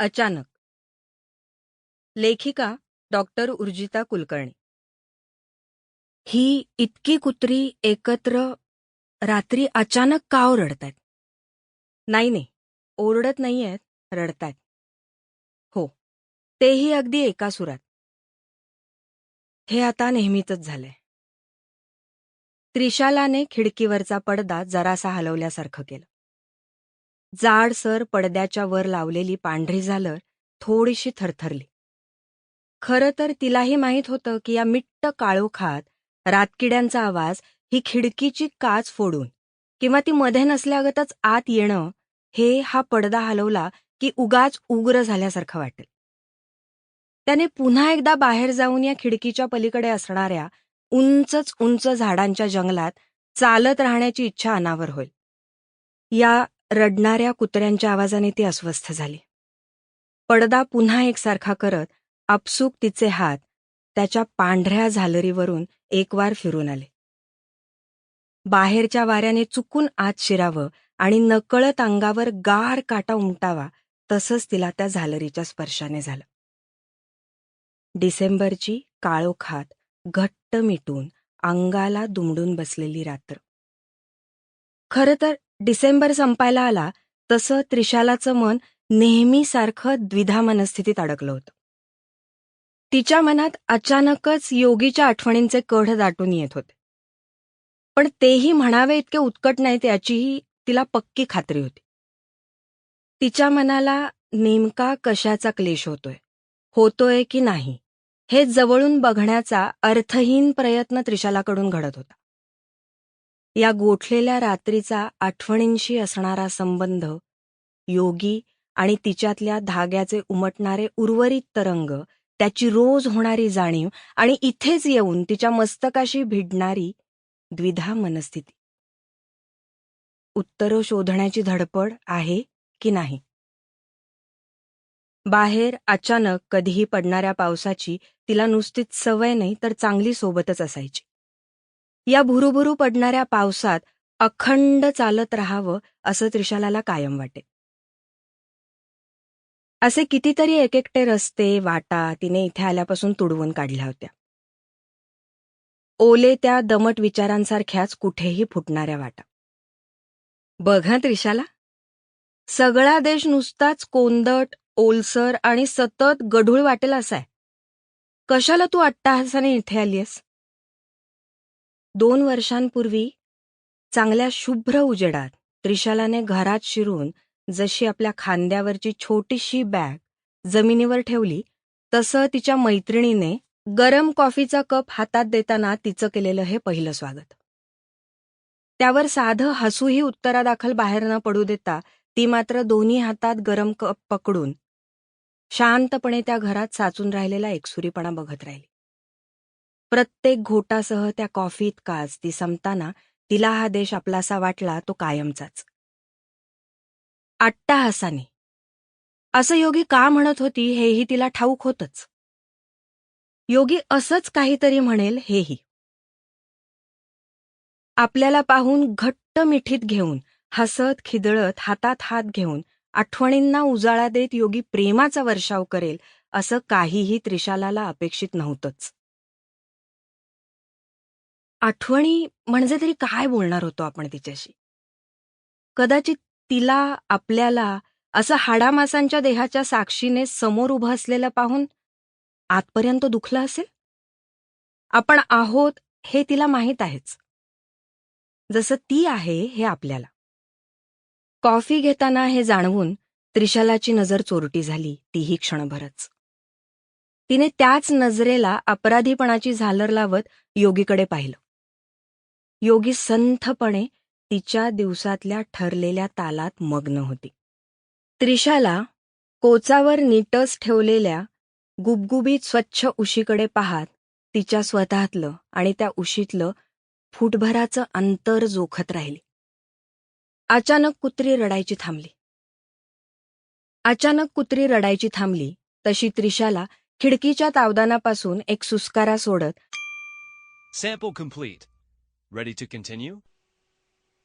अचानक. लेखिका डॉक्टर उर्जिता कुलकर्णी. ही इतकी कुत्री एकत्र रात्री अचानक का ओरडतायत? नाही नाही. ओरडत नाहीयेत रडतायत. हो तेही अगदी एका सुरात. हे आता नेहमीच झालंय. त्रिशालाने खिडकीवरचा पडदा जरासा हलवल्यासारखं केलं. जाडसर पडद्याच्या वर लावलेली पांढरी झालर थोडीशी थरथरली. खरं तर तिलाही माहीत होतं की या मिट्ट काळोखात रातकिड्यांचा आवाज ही खिडकीची काच फोडून किंवा ती मध्ये नसल्यागतच आत येणं हे हा पडदा हलवला की उगाच उग्र झाल्यासारखं वाटेल. त्याने पुन्हा एकदा बाहेर जाऊन या खिडकीच्या पलीकडे असणाऱ्या उंचच उंच झाडांच्या जंगलात चालत राहण्याची इच्छा अनावर होईल. या रडणाऱ्या कुत्र्यांच्या आवाजाने ती अस्वस्थ झाली. पडदा पुन्हा एकसारखा करत आपसूक तिचे हात त्याच्या पांढऱ्या झालरीवरून एकवार फिरून आले. बाहेरच्या वाऱ्याने चुकून आत शिरावं आणि नकळत अंगावर गार काटा उमटावा तसंच तिला त्या झालरीच्या स्पर्शाने झालं. डिसेंबरची काळोखात घट्ट मिटून अंगाला दुमडून बसलेली रात्र. खरं तर डिसेंबर संपायला आला तसं त्रिशालाचं मन नेहमीसारखं द्विधा मनस्थितीत अडकलं होतं. तिच्या मनात अचानकच योगीच्या आठवणींचे कढ दाटून येत होते. पण तेही म्हणावे इतके उत्कट नाहीत याचीही तिला पक्की खात्री होती. तिच्या मनाला नेमका कशाचा क्लेश होतोय होतोय की नाही हे जवळून बघण्याचा अर्थहीन प्रयत्न त्रिशालाकडून घडत होता. या गोठलेल्या रात्रीचा आठवणींशी असणारा संबंध योगी आणि तिच्यातल्या धाग्याचे उमटणारे उर्वरित तरंग त्याची रोज होणारी जाणीव आणि इथेच येऊन तिच्या मस्तकाशी भिडणारी द्विधा मनस्थिती. उत्तरं शोधण्याची धडपड आहे की नाही? बाहेर अचानक कधीही पडणाऱ्या पावसाची तिला नुसतीच सवय नाही तर चांगली सोबतच असायची. या भुरुभुरू पडणाऱ्या पावसात अखंड चालत राहावं असं त्रिशालाला कायम वाटे. असे कितीतरी एकेकटे रस्ते वाटा तिने इथे आल्यापासून तुडवून काढल्या होत्या. ओले त्या दमट विचारांसारख्याच कुठेही फुटणाऱ्या वाटा. बघ त्रिशाला. सगळा देश नुसताच कोंदट ओलसर आणि सतत गढूळ वाटेल असाय. कशाला तू अट्टाहासाने इथे आलीयस? दोन वर्षांपूर्वी चांगल्या शुभ्र उजेडात त्रिशालाने घरात शिरून जशी आपल्या खांद्यावरची छोटीशी बॅग जमिनीवर ठेवली तसं तिच्या मैत्रिणीने गरम कॉफीचा कप हातात देताना तिचं केलेलं हे पहिलं स्वागत. त्यावर साधं हसूही उत्तरादाखल बाहेर न पडू देता ती मात्र दोन्ही हातात गरम कप पकडून शांतपणे त्या घरात साचून राहिलेला एकसुरीपणा बघत राहिली. प्रत्येक घोटासह त्या कॉफीत काच ती संपताना तिला हा देश आपलासा वाटला तो कायमचाच. अट्टाहासाने असं योगी का म्हणत होती हेही तिला ठाऊक होतच. योगी असंच काहीतरी म्हणेल हेही. आपल्याला पाहून घट्ट मिठीत घेऊन हसत खिदळत हातात हात घेऊन आठवणींना उजाळा देत योगी प्रेमाचा वर्षाव करेल असं काहीही त्रिशालाला अपेक्षित नव्हतंच. आठवणी म्हणजे तरी काय बोलणार होतो आपण तिच्याशी? कदाचित तिला आपल्याला असं हाडामासांच्या देहाच्या साक्षीने समोर उभं असलेलं पाहून आतपर्यंत दुखलं असेल? आपण आहोत हे तिला माहीत आहेच. जसं ती आहे हे आपल्याला. कॉफी घेताना हे जाणवून त्रिशालाची नजर चोरटी झाली तीही क्षणभरच. तिने त्याच नजरेला अपराधीपणाची झालर लावत योगीकडे पाहिलं. योगी संथपणे तिच्या दिवसातल्या ठरलेल्या तालात मग्न होती. त्रिशाला कोचावर नीटस ठेवलेल्या गुबगुबीत स्वच्छ उशीकडे पाहात तिच्या स्वतःतलं आणि त्या उशीतलं फुटभराचं अंतर जोखत राहिली. अचानक कुत्री रडायची थांबली. अचानक कुत्री रडायची थांबली तशी त्रिशाला खिडकीच्या तावदानापासून एक सुस्कारा सोडत sample complete Ready to continue?